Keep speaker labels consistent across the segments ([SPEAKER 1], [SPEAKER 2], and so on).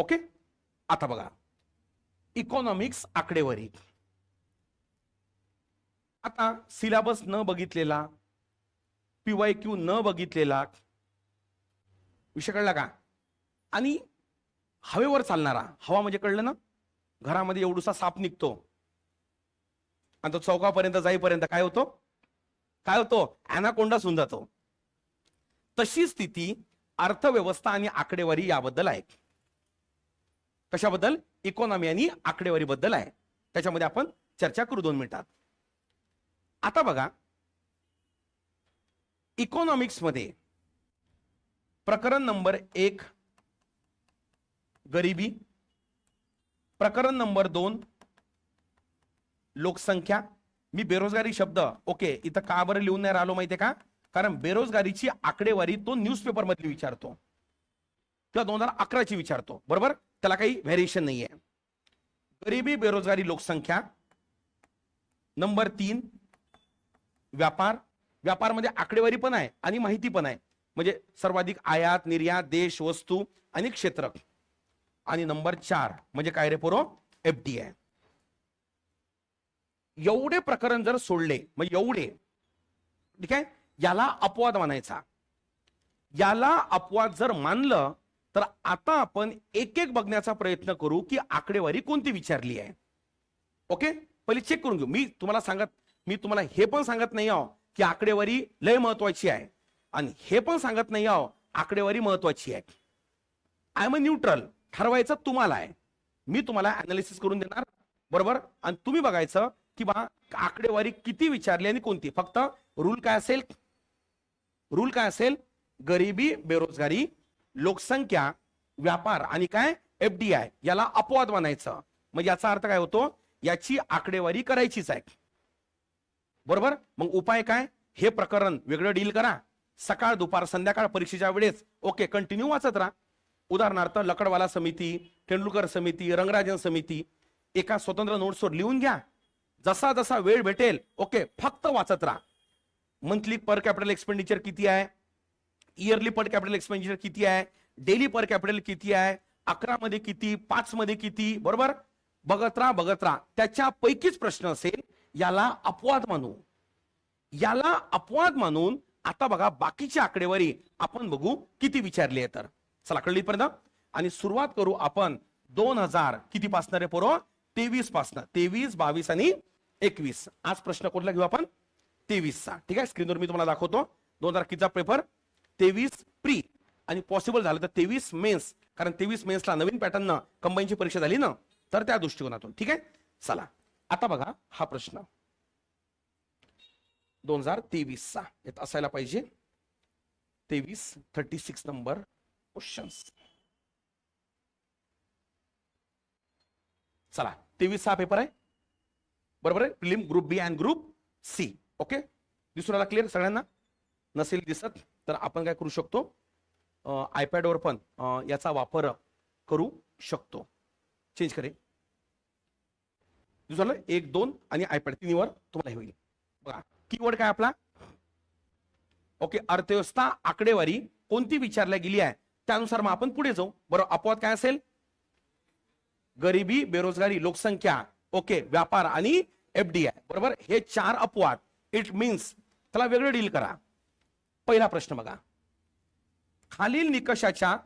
[SPEAKER 1] Okay? आता बघा. Economics आकडेवारी. आता सिलेबस न बघितलेला पीवाय क्यू न बघितलेला विषय कळला का? आणि हवेवर चालणारा हवा म्हणजे कळलं ना? घरामध्ये एवढूसा साप निघतो. आणि तो चौकापर्यंत जाईपर्यंत काय होतो? काय होतो? अॅनाकोंडा होऊन जातो. तशी स्थिती अर्थव्यवस्था आणि आकडेवारी याबद्दल आहे. कशाबद्दल? इकॉनॉमी आणि आकडेवारी बद्दल आहे. त्याच्यामध्ये आपण चर्चा करू दोन मिनिटात. आता बघा इकॉनॉमिक्समध्ये प्रकरण नंबर एक गरिबी. प्रकरण नंबर दोन लोकसंख्या. मी बेरोजगारी शब्द ओके इथं का बरं लिहून नाही राहिलो माहितीये का? कारण बेरोजगारीची आकडेवारी तो न्यूजपेपरमधली विचारतो. किंवा दोन हजार अकराची विचारतो. बरोबर? त्याला काही व्हेरिएशन नाहीये. गरिबी बेरोजगारी लोकसंख्या. नंबर तीन व्यापार. व्यापारमध्ये आकडेवारी पण आहे आणि माहिती पण आहे. म्हणजे सर्वाधिक आयात निर्यात देश वस्तू आणि क्षेत्र. आणि नंबर चार म्हणजे काय रे पोरो? एफ आहे एवढे प्रकरण जर सोडले म्हणजे एवढे ठीक आहे? याला अपवाद मानायचा याला अपवाद जर मानलं तर आता आपण एक एक बघण्याचा प्रयत्न करू की आकडेवारी कोणती विचारली आहे. ओके? पहिले चेक करून घेऊ. मी तुम्हाला सांगत मी तुम्हाला हे पण सांगत नाही आहो की आकडेवारी लय महत्वाची आहे. आणि हे पण सांगत नाही आहो आकडेवारी महत्वाची आहे. आय एम अ न्यूट्रल ठरवायचं तुम्हाला आहे. मी तुम्हाला अनालिसिस करून देणार. बरोबर? आणि तुम्ही बघायचं की बा आकडेवारी किती विचारली आणि कोणती? फक्त रूल काय असेल? रूल काय असेल? गरिबी बेरोजगारी लोकसंख्या व्यापार आणि काय? एफडीआय याला अपवाद मानायचं मग याचा अर्थ काय होतो? याची आकडेवारी करायचीच आहे. बरोबर? मग उपाय काय? हे प्रकरण वेगळं डील करा. सकाळ दुपार संध्याकाळ परीक्षेच्या वेळेस. ओके कंटिन्यू वाचत राहा. उदाहरणार्थ लकडवाला समिती तेंडुलकर समिती रंगराजन समिती. एका स्वतंत्र नोट्सवर लिहून घ्या. जसा जसा वेळ भेटेल ओके फक्त वाचत राहा. मंथली पर कॅपिटल एक्सपेंडिचर किती आहे? इयरली पर कॅपिटल एक्सपेंडिचर किती आहे? डेली पर कॅपिटल किती आहे? अकरा मध्ये किती? पाच मध्ये किती? बरोबर? बघत राहा बघत राहा. त्याच्यापैकीच प्रश्न असेल याला अपवाद मानू याला अपवाद मानून आता बघा बाकीची आकडेवारी आपण बघू किती विचारली आहे तर. चला कळली पर्यंत आणि सुरुवात करू आपण दोन हजार किती पासणार आहे पोरो? तेवीस पासनं तेवीस बावीस आणि एकवीस. आज प्रश्न कुठला घेऊ आपण? तेवीसचा. ठीक आहे? स्क्रीनवर मी तुम्हाला दाखवतो. दोन हजार कितीचा पेपर तेवीस प्री आणि पॉसिबल झालं तर तेवीस मेन्स कारण तेवीस मेन्सला नवीन पॅटर्न कंबाईनची परीक्षा झाली ना तर त्या दृष्टिकोनातून. ठीक आहे? चला. आता बघा हा प्रश्न. दोन हजार तेवीसचा. येत असायला पाहिजे. तेवीस थर्टी सिक्स नंबर क्वेश्चन्स चला. तेवीस हा पेपर आहे. बरोबर आहे? Prelim group B and group C okay दिसून आला क्लिअर सगळ्यांना? नसेल दिसत? तर आपण काय करू शकतो? आयपॅडवर पण याचा वापर करू शकतो. चेंज करे झालं एक दोन आणि आयपॅड तिन्हीवर तुम्हाला हे होईल. बघा कीवर्ड काय आपला? ओके अर्थव्यवस्था आकडेवारी कोणती विचारल्या गेली आहे त्यानुसार मग आपण पुढे जाऊ. बरोबर अपवाद काय असेल? गरिबी बेरोजगारी लोकसंख्या ओके व्यापार आणि एफडीआय बरोबर? हे चार अपवाद. इट मीन्स त्याला वेगळं डील करा. पहिला प्रश्न बघा. खालील निकषाच्या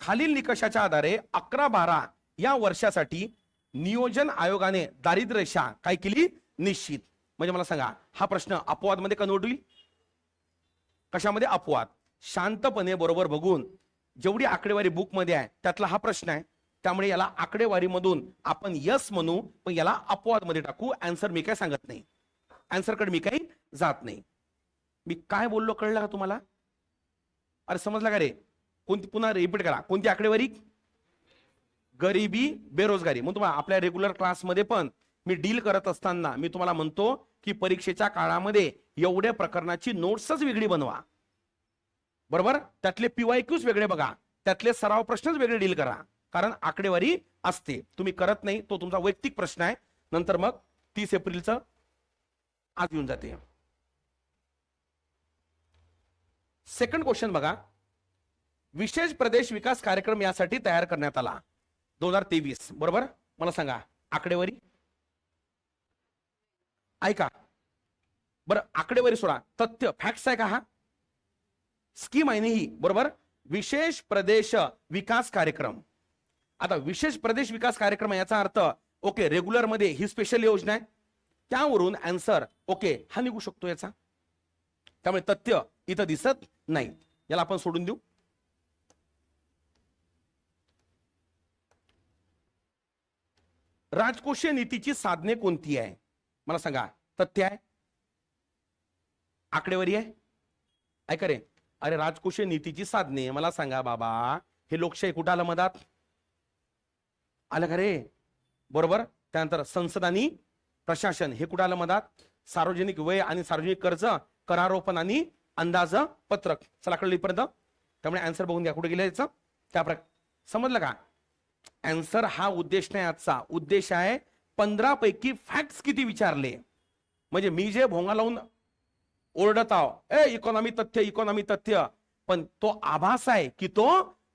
[SPEAKER 1] खालील निकषाच्या आधारे अकरा बारा या वर्षासाठी नियोजन आयोगाने दारिद्र्यशा काय केली? निश्चित. म्हणजे मला सांगा हा प्रश्न अपवादमध्ये कन्वर्ट होईल कशामध्ये अपवाद? शांतपणे बरोबर बघून जेवढी आकडेवारी बुकमध्ये आहे त्यातला हा प्रश्न आहे. त्यामुळे याला आकडेवारी मधून आपण यस म्हणू पण याला अपवादमध्ये टाकू. अँसर मी काय सांगत नाही. अँसरकडे मी काही जात नाही. मी काय बोललो कळलं का तुम्हाला? अरे समजला का रे? कोणती पुन्हा रिपीट करा. कोणती आकडेवारी? गरिबी बेरोजगारी. मग तुम्हाला आपल्या रेग्युलर क्लासमध्ये पण मी डील करत असताना मी तुम्हाला म्हणतो की परीक्षेच्या काळामध्ये एवढ्या प्रकरणाची नोट्सच वेगळी बनवा. बरोबर? त्यातले पीवायक्यूज वेगळे बघा. त्यातले सराव प्रश्नच वेगळे डील करा. कारण आकडेवारी असते. तुम्ही करत नाही तो तुमचा वैयक्तिक प्रश्न आहे. नंतर मग तीस एप्रिलचं आज येऊन जाते. सेकंड क्वेश्चन बघा. विशेष प्रदेश विकास कार्यक्रम यासाठी तयार करण्यात आला. दोन हजार तेवीस बरोबर? मला सांगा आकडेवारी? ऐका. बरं आकडेवारी सोडा. तथ्य फॅक्ट्स आहे का हा? स्कीम आहे ही बरोबर? विशेष प्रदेश विकास कार्यक्रम. आता विशेष प्रदेश विकास कार्यक्रम याचा अर्थ ओके रेग्युलरमध्ये ही स्पेशल योजना आहे. त्यावरून अँसर ओके हा निघू शकतो याचा. त्यामुळे तथ्य इथं दिसत नाही. याला आपण सोडून देऊ. राजकोषीय नीतीची साधने कोणती आहे? मला सांगा तथ्य आहे? आकडेवारी आहे? ऐका रे. अरे राजकोषीय नीतीची साधने मला सांगा बाबा. हे लोकशाही कुठं आलं मधात? आलं का रे? बरोबर. त्यानंतर संसद आणि प्रशासन हे कुठं आलं मधात? सार्वजनिक व्यय आणि सार्वजनिक कर्ज करारोपण आणि अंदाज पत्रक. चला कळलं इथपर्यंत? त्यामुळे आन्सर बघून घ्या. कुठे गेलं याचं? त्या समजलं का? अँसर हा उद्देश नाही आजचा. उद्देश आहे पंधरा पैकी फॅक्ट्स किती विचारले? म्हणजे मी जे भोंगा लावून ओरडत आहो ए इकॉनॉमी तथ्य इकॉनॉमी तथ्य. पण तो आभास आहे की तो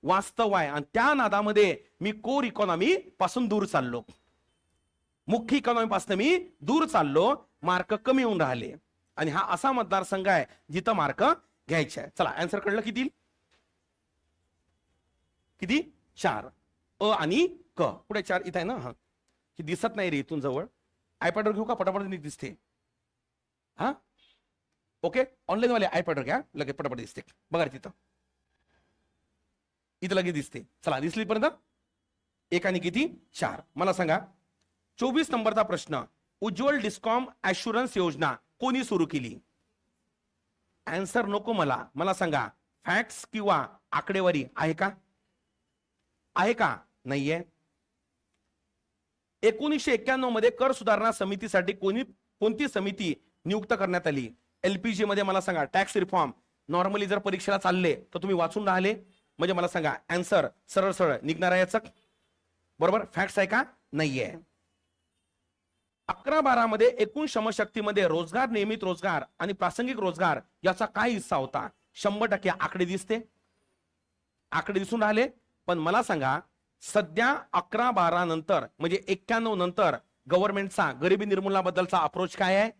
[SPEAKER 1] वास्तव आहे. आणि त्या नादामध्ये मी कोर इकॉनॉमी पासून दूर चाललो. मुख्य इकॉनॉमी पासून मी दूर चाललो. मार्क कमी होऊन राहिले. आणि हा असा मतदारसंघ आहे जिथं मार्क घ्यायचे आहे चला आन्सर कळलं किती? किती? चार. अ आणि क. पुढे चार इथं आहे ना? हा. ही दिसत नाही रे इथून जवळ. आयपॅडवर घेऊ का? पटापट नीट दिसते. हा? ओके? ऑनलाईन वाले आयपॅडवर घ्या. लगेच पटापट दिसते. बघा रे तिथं. इथं लगेच दिसते. चला दिसली पर्यंत. एक आणि किती? चार. मला सांगा. चोवीस नंबरचा प्रश्न. उज्ज्वल डिस्कॉम ॲश्युरन्स योजना. कोणी सुरू केली? आन्सर नको मला. मला सांगा फॅक्ट्स किंवा आकडेवारी आहे का? आहे का? नाहीये. एकोणीसशे एक्क्याण्णवमध्ये कर सुधारणा समितीसाठी कोणी कोणती समिती नियुक्त करण्यात आली? एलपीजी मध्ये मला सांगा टॅक्स रिफॉर्म नॉर्मली जर परीक्षेला चालले तर तुम्ही वाचून राहिले. म्हणजे मला सांगा अँसर सरळ सरळ. निघणार आहे याचं. बरोबर? फॅक्ट्स आहे का? नाहीये. अकरा बारामध्ये एकूण श्रमशक्तीमध्ये रोजगार नियमित रोजगार आणि प्रासंगिक रोजगार याचा काय हिस्सा होता. शंभर टक्के आकडे दिसते. आकडे दिसून राहिले. पण मला सांगा सध्या अकरा बारा नंतर म्हणजे एक्क्याण्णव नंतर गव्हर्नमेंटचा गरिबी निर्मूलनाबद्दलचा अप्रोच काय आहे?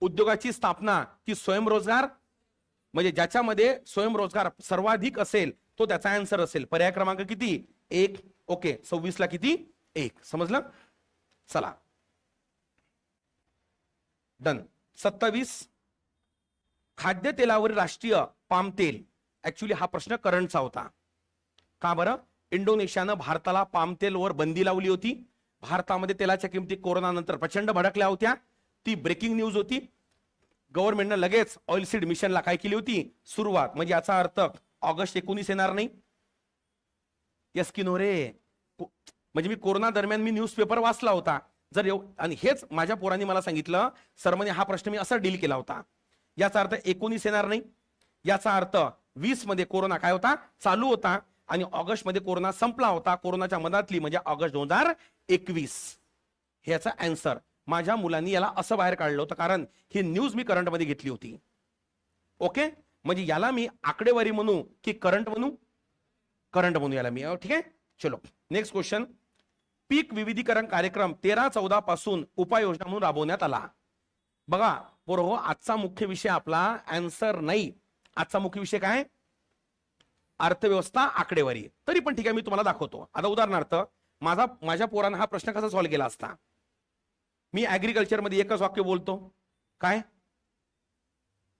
[SPEAKER 1] उद्योगाची स्थापना की स्वयंरोजगार म्हणजे ज्याच्यामध्ये स्वयंरोजगार सर्वाधिक असेल तो त्याचा आन्सर असेल. पर्याय क्रमांक किती? एक. ओके. सव्वीसला किती? एक. समजलं? चला. डन सत्तावीस. खाद्यतेलावरील राष्ट्रीय पाम तेल. ऍक्च्युली हा प्रश्न करंटचा होता. का बरं? इंडोनेशियानं भारताला पाम तेलवर बंदी लावली होती. भारतामध्ये तेलाच्या किमती कोरोनानंतर प्रचंड भडकल्या होत्या. ती ब्रेकिंग न्यूज होती. गव्हर्नमेंटनं लगेच ऑइल सीड मिशनला काय केली होती? सुरुवात. म्हणजे याचा अर्थ ऑगस्ट एकोणीस येणार नाही. यस रे? म्हणजे मी कोरोना दरम्यान मी न्यूजपेपर वाचला होता. जर एव- आणि हेच माझ्या पोरांनी मला सांगितलं सर म्हणे हा प्रश्न मी असा डील केला होता. याचा अर्थ एकोणीस येणार नाही. याचा अर्थ वीसमध्ये कोरोना काय होता? चालू होता. आणि ऑगस्टमध्ये कोरोना संपला होता. कोरोनाच्या मधातली म्हणजे ऑगस्ट दोन हजार एकवीस. ह्याचा अँसर माझ्या मुलांनी याला असं बाहेर काढलं होतं कारण ही न्यूज मी करंटमध्ये घेतली होती. ओके म्हणजे याला मी आकडेवारी म्हणू की करंट म्हणू? करंट म्हणू याला मी. ठीक आहे? चलो. नेक्स्ट क्वेश्चन पीक विविधीकरण कार्यक्रम तेरा चौदा पासून उपाययोजना म्हणून राबवण्यात आला. बघा बरोबर आजचा मुख्य विषय आपला अँसर नाही. आजचा मुख्य विषय काय? अर्थव्यवस्था आकडेवारी. तरी पण ठीक आहे मी तुम्हाला दाखवतो. आता उदाहरणार्थ माझा माझ्या पोरानं हा प्रश्न कसा सॉल्व्ह केला असता? मी ऍग्रिकल्चरमध्ये एकच वाक्य बोलतो. काय?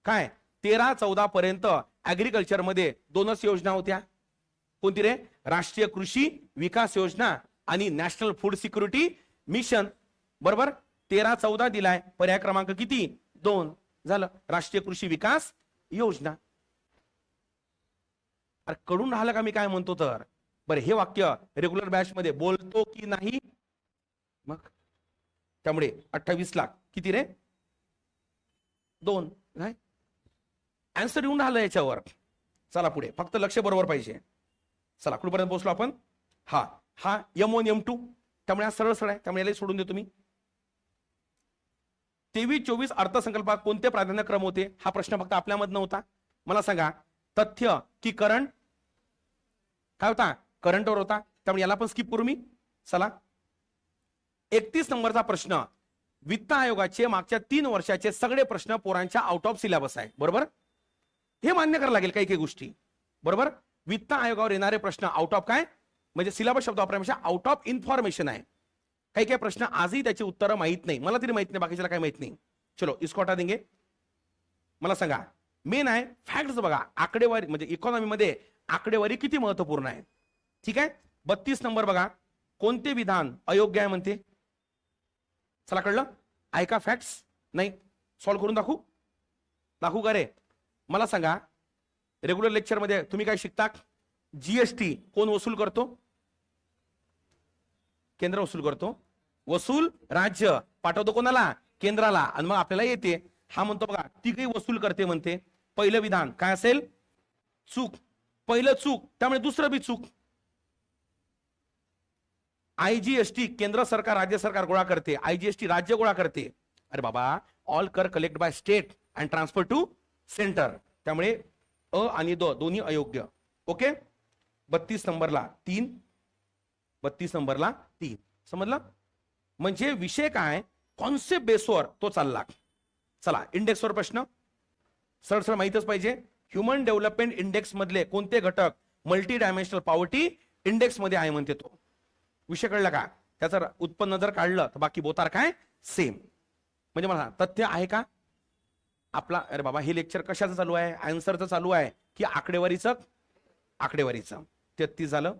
[SPEAKER 1] काय? तेरा चौदा पर्यंत ऍग्रिकल्चरमध्ये दोनच योजना होत्या. कोणती रे? राष्ट्रीय कृषी विकास योजना आणि नॅशनल फूड सिक्युरिटी मिशन. बरोबर? तेरा चौदा दिलाय. पर्याय क्रमांक किती? दोन. झालं. राष्ट्रीय कृषी विकास योजना. अरे कडून राहिलं का मी काय म्हणतो तर? बरं हे वाक्य रेग्युलर बॅच मध्ये बोलतो की नाही? मग? त्यामुळे अठ्ठावीस लाख. किती रे? दोन. काय अँसर येऊन राहिलं याच्यावर. चला पुढे. फक्त लक्ष बरोबर पाहिजे. चला कुठपर्यंत पोहोचलो आपण? हा. हा एम वन एम टू त्यामुळे हा सरळ सरळ आहे. त्यामुळे याला सोडून देतो मी. तेवीस चोवीस अर्थसंकल्पात कोणते प्राधान्यक्रम होते? हा प्रश्न फक्त आपल्यामधनं होता. मला सांगा तथ्य की करंट काय होता? करंटवर होता. त्यामुळे याला पण स्किप करू मी. चला. एकतीस नंबरचा प्रश्न. वित्त आयोगाचे मागच्या तीन वर्षाचे सगळे प्रश्न पोरांच्या आउट ऑफ सिलेबस आहे. बरोबर? हे मान्य करावं लागेल काही काही गोष्टी. बरोबर? वित्त आयोगावर येणारे प्रश्न आउट ऑफ काय? म्हणजे सिलेबस शब्द वापरण्यापेक्षा आउट ऑफ इन्फॉर्मेशन आहे. काही काही प्रश्न आजही त्याची उत्तरं माहीत नाही. मला तरी माहीत नाही बाकीच्याला काही माहीत नाही. चलो इसको हटा देंगे. मला सांगा मेन आहे फॅक्ट्स बघा. आकडेवारी म्हणजे इकॉनॉमीमध्ये आकडेवारी किती महत्त्वपूर्ण आहे ठीक आहे? बत्तीस नंबर बघा. कोणते विधान अयोग्य आहे म्हणते? चला कळलं? ऐका फॅक्ट्स नाही सॉल्व्ह करून दाखवू? दाखवू का रे? मला सांगा रेग्युलर लेक्चरमध्ये तुम्ही काय शिकता? जीएसटी कोण वसूल करतो? केंद्र वसूल करतो. वसूल राज्य पाठवतो कोणाला? केंद्राला. आणि मग आपल्याला येते. हा म्हणतो बघा ती काही वसूल करते म्हणते. पहिलं विधान काय असेल? चूक. पहिलं चूक त्यामुळे दुसरं बी चूक. आयजीएसटी केंद्र सरकार राज्य सरकार गोळा करते. आयजीएसटी राज्य गोळा करते. अरे बाबा ऑल कर collect by state and transfer to centre त्यामुळे अ आणि द दोन्ही अयोग्य. ओके? बत्तीस नंबरला. तीन बत्तीस नंबरला तीन. समजला? म्हणजे विषय काय? कॉन्सेप्ट बेसवर तो चालला. चला इंडेक्सवर प्रश्न. सर सर माहितच पाहिजे. ह्युमन डेव्हलपमेंट इंडेक्स मधले कोणते घटक मल्टी डायमेन्शनल पॉवर्टी इंडेक्समध्ये आहे म्हणते तो. विषय कळला का? त्याचं उत्पन्न जर काढलं तर बाकी बोतार काय? सेम म्हणजे मला तथ्य आहे का? आपला अरे बाबा हे लेक्चर कशाचं चालू आहे? आन्सरचं चालू आहे की आकडेवारीचं? आकडेवारीचं. तेहतीस झालं.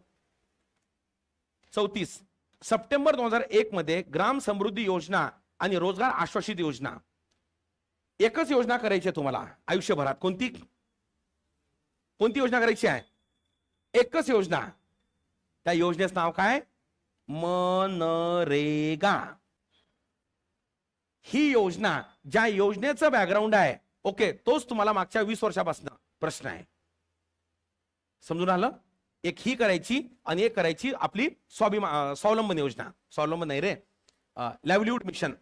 [SPEAKER 1] चौतीस सप्टेंबर दोन हजार एक मध्ये ग्राम समृद्धी योजना आणि रोजगार आश्वासित योजना. एकच योजना करायची आहे तुम्हाला आयुष्यभरात. कोणती? कोणती योजना करायची आहे? एकच योजना. त्या योजनेचं नाव काय? मनरेगा. ही योजना ज्या योजनेचं बॅकग्राऊंड आहे ओके तोच तुम्हाला मागच्या वीस वर्षापासून प्रश्न आहे. समजून आलं? एक ही करायची आणि एक करायची आपली स्वाभिमान स्वावलंबन योजना. स्वावलंबन नाही रे. लाईव्हलीहूड मिशन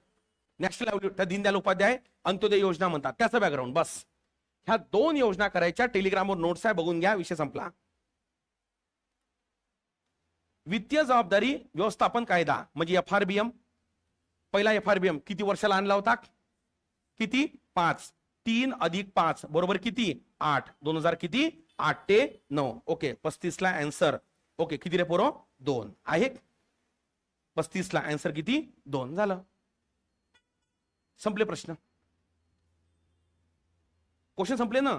[SPEAKER 1] नॅशनल लाईव्हलीहूड त्या दीनदयाल उपाध्याय अंत्योदय योजना म्हणतात. त्याचं बॅकग्राऊंड बस. ह्या दोन योजना करायच्या टेलिग्रामवर नोट्स आहे बघून घ्या विषय संपला. वित्तीय जबाबदारी व्यवस्थापन कायदा म्हणजे एफ आर बी एम. पहिला एफ आर बी एम किती वर्षाला आणला होता? किती? पाच. तीन अधिक पाच बरोबर किती? आठ. दोन हजार किती? आठ ते नऊ. ओके पस्तीसला अँसर ओके किती रे पोरो? दोन. आहे? पस्तीसला अँसर किती? दोन. झालं. संपले प्रश्न. क्वेश्चन संपले ना?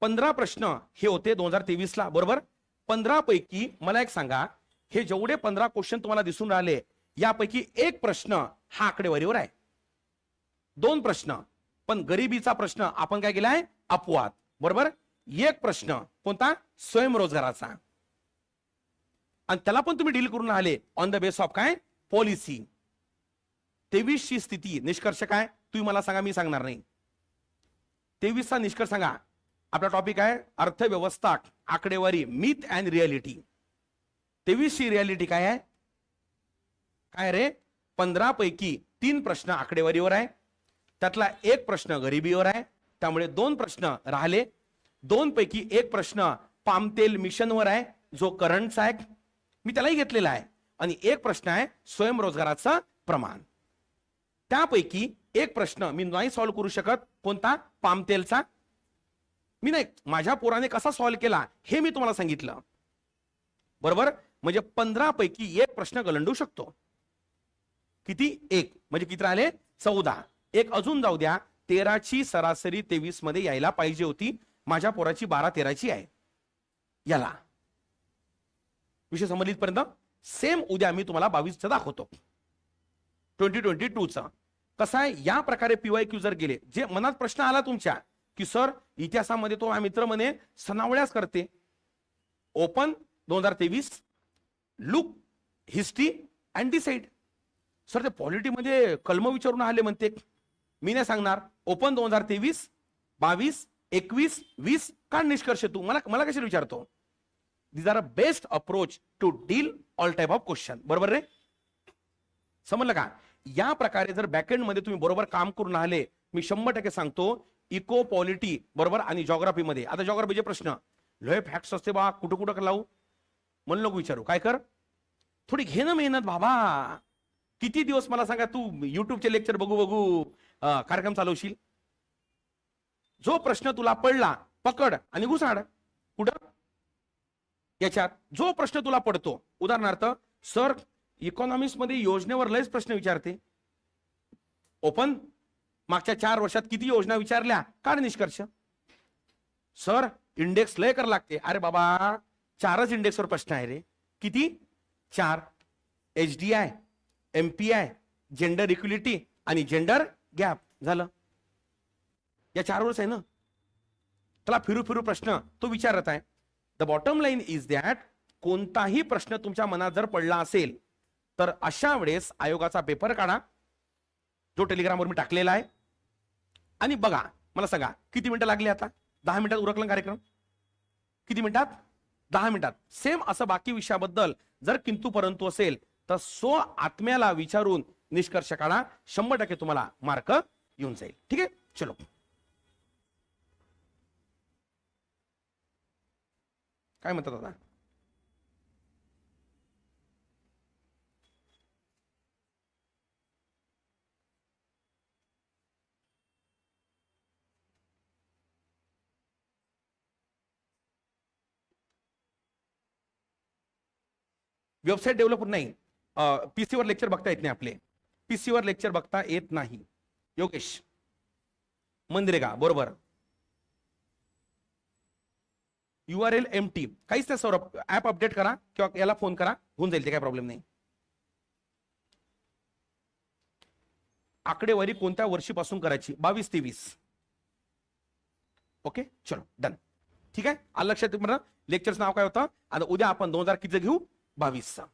[SPEAKER 1] पंधरा प्रश्न हे होते दोन हजार तेवीस ला बरोबर? पंधरा पैकी मला एक सांगा हे जेवढे पंधरा क्वेश्चन तुम्हाला दिसून राहिले यापैकी एक प्रश्न हा आकडेवारीवर आहे. दोन प्रश्न. पण गरिबीचा प्रश्न आपण काय केलाय? अपवाद. बरोबर? एक प्रश्न. कोणता? स्वयंरोजगाराचा. आणि त्याला पण तुम्ही डील करून आले ऑन द बेस ऑफ काय? पॉलिसी तेवीसची स्थिती निष्कर्ष काय? तुम्ही मला सांगा मी सांगणार नाही. तेवीसचा निष्कर्ष सांगा. आपला टॉपिक आहे अर्थव्यवस्था आकडेवारी मिथ अँड रियालिटी तेवीसची रियालिटी काय आहे? काय रे? पंधरा पैकी तीन प्रश्न आकडेवारीवर आहे. त्यातला एक प्रश्न गरिबीवर आहे. त्यामुळे दोन प्रश्न राहिले. दोन पैकी एक प्रश्न पामतेल मिशनवर आहे जो करंटचा आहे. मी त्यालाही घेतलेला आहे. आणि एक प्रश्न आहे स्वयंरोजगाराचं प्रमाण. त्यापैकी एक प्रश्न मी नाही सॉल्व्ह करू शकत. कोणता? पामतेलचा. मी नाही माझ्या पोराने कसा सॉल्व्ह केला हे मी तुम्हाला सांगितलं. बरोबर? म्हणजे पंधरा पैकी एक प्रश्न गलंडू शकतो. किती? एक. म्हणजे किती राहिले? चौदा. एक अजून जाऊ द्या. तेराची सरासरी तेवीसमध्ये यायला पाहिजे होती. माझ्या पोराची बारा तेराची आहे. याला. विषय संबंधित पर्यंत सेम उद्या मी तुम्हाला बावीसचा दाखवतो. ट्वेंटी ट्वेंटी टूचा. कसा आहे? या प्रकारे पीवाय क्यू जर गेले जे मनात प्रश्न आला तुमच्या की सर इतिहासामध्ये तो मित्र म्हणे सनावळ्याच करते. ओपन दोन हजार तेवीस. Look history and decide sir ते पॉलिटीमध्ये कलम विचारून आले म्हणते. मी नाही सांगणार. ओपन दोन हजार तेवीस बावीस एकवीस वीस का निष्कर्ष तू? मला मला कशाला विचारतो? These are a best approach to deal all type of question बरोबर रे? समजलं का? या प्रकारे जर बॅकएंडमध्ये तुम्ही बरोबर काम करून आले मी शंभर टक्के सांगतो इको पॉलिटी बरोबर? आणि जॉग्राफीमध्ये आता जॉग्राफीचे प्रश्न. लय फॅक्ट्स असते बा कुठं कुठं लावू? मन नको विचारू. काय कर? थोडी घे ना मेहनत बाबा. किती दिवस मला सांगा तू युट्यूबचे लेक्चर बघू बघू कार्यक्रम चालवशील? जो प्रश्न तुला पडला पकड आणि घुसाड. कुठं? याच्यात. जो प्रश्न तुला पडतो. उदाहरणार्थ सर इकॉनॉमिक्समध्ये योजनेवर लयच प्रश्न विचारते. ओपन मागच्या चार वर्षात किती योजना विचारल्या? काय निष्कर्ष. सर इंडेक्स लय कर लागते. अरे बाबा चारच इंडेक्सवर प्रश्न आहे रे. किती? चार. H D I M P I gender equality आणि जेंडर गॅप झालं. या चारवरच आहे ना? त्याला फिरू फिरू प्रश्न तो विचारत आहे. The bottom line is that कोणताही प्रश्न तुमच्या मनात जर पडला असेल तर अशा वेळेस आयोगाचा पेपर काढा जो टेलिग्रामवर मी टाकलेला आहे. आणि बघा मला सांगा किती मिनिटं लागली आता? दहा मिनिटात उरकलं कार्यक्रम? किती मिनिटात? दहा मिनिटात. सेम असं बाकी विषयाबद्दल जर किंतु परंतु असेल तर सो आत्म्याला विचारून निष्कर्ष काढा. शंभर टक्के तुम्हाला मार्क येऊन जाईल. ठीक आहे? चलो. काय म्हणतात आता? वेबसाईट डेव्हलपर नाही. पीसीवर लेक्चर बघता येत नाही आपले. पीसी वर लेक्चर बघता येत नाही. योगेश मनरेगा बरोबर. U R L M T. काहीच नाही सौरभ ऍप अपडेट करा किंवा याला फोन करा होऊन जाईल ते काय प्रॉब्लेम नाही. आकडेवारी कोणत्या वर्षीपासून करायची? बावीस तेवीस. ओके चलो डन ठीक आहे? लक्षात? म्हणा लेक्चरचं नाव काय होतं? आता उद्या आपण दोन हजार किती घेऊ? बावीसचा